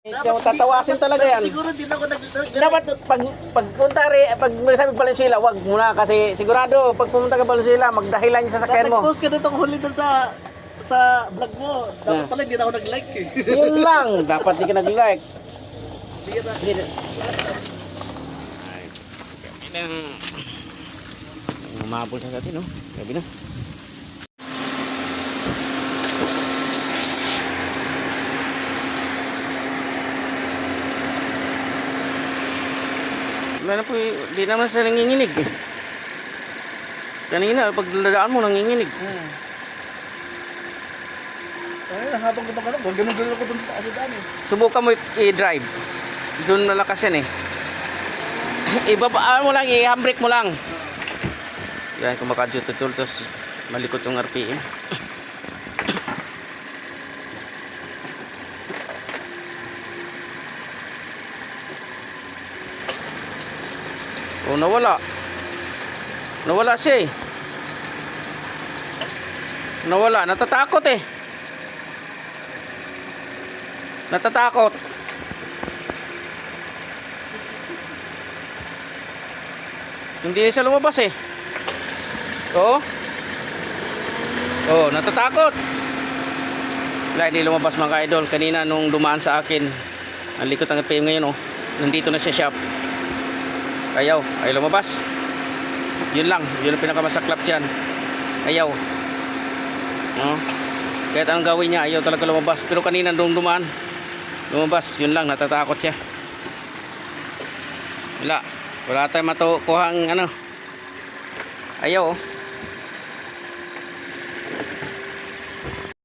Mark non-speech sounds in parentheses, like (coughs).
Mo tatawasin talaga yan. Siguro din ako nag... Dapat pag pagpunta rin, pag sabi Valenzuela, wag muna kasi sigurado pag pumunta ka Valenzuela, magdahilan yung sasakyan mo. Nag-post ka nitong huli doon sa sa vlog mo. Dapat Yeah. pala hindi na ako nag-like eh. (laughs) Yun lang, dapat di ka nag-like. Na. Hindi. Ay, Umabol sa atin, no? Sabi na. Wala na po, eh, di naman siya nanginginig eh. Kanina, pag dadaan mo, nanginginig. Hmm. Ay, habang ko ka lang, ganun-ganun ako doon sa daan eh. Subukan mo i-drive. Doon malakas yan eh. (coughs) Ibabaan mo lang, i-handbrake mo lang. Yan, kung makadututul, tapos malikot yung RPM. (coughs) Oh, nawala. Nawala siya eh. Nawala, natatakot eh. Natatakot. Hindi siya lumabas eh. Oo. Oo, natatakot. Wala, hindi lumabas mga ka-idol. Kanina nung dumaan sa akin, ang likot ng RPM ngayon oh. Nandito na siya shop. Ayaw, ayaw lumabas. Yun lang, yun ang pinakamasaklap dyan. Ayaw. Oh. Kahit anong gawin niya, ayaw talaga lumabas. Pero kanina nung dumaan, lumabas. Yun lang, natatakot siya. Wala. Wala tayong matukuhang ano. Ayaw oh.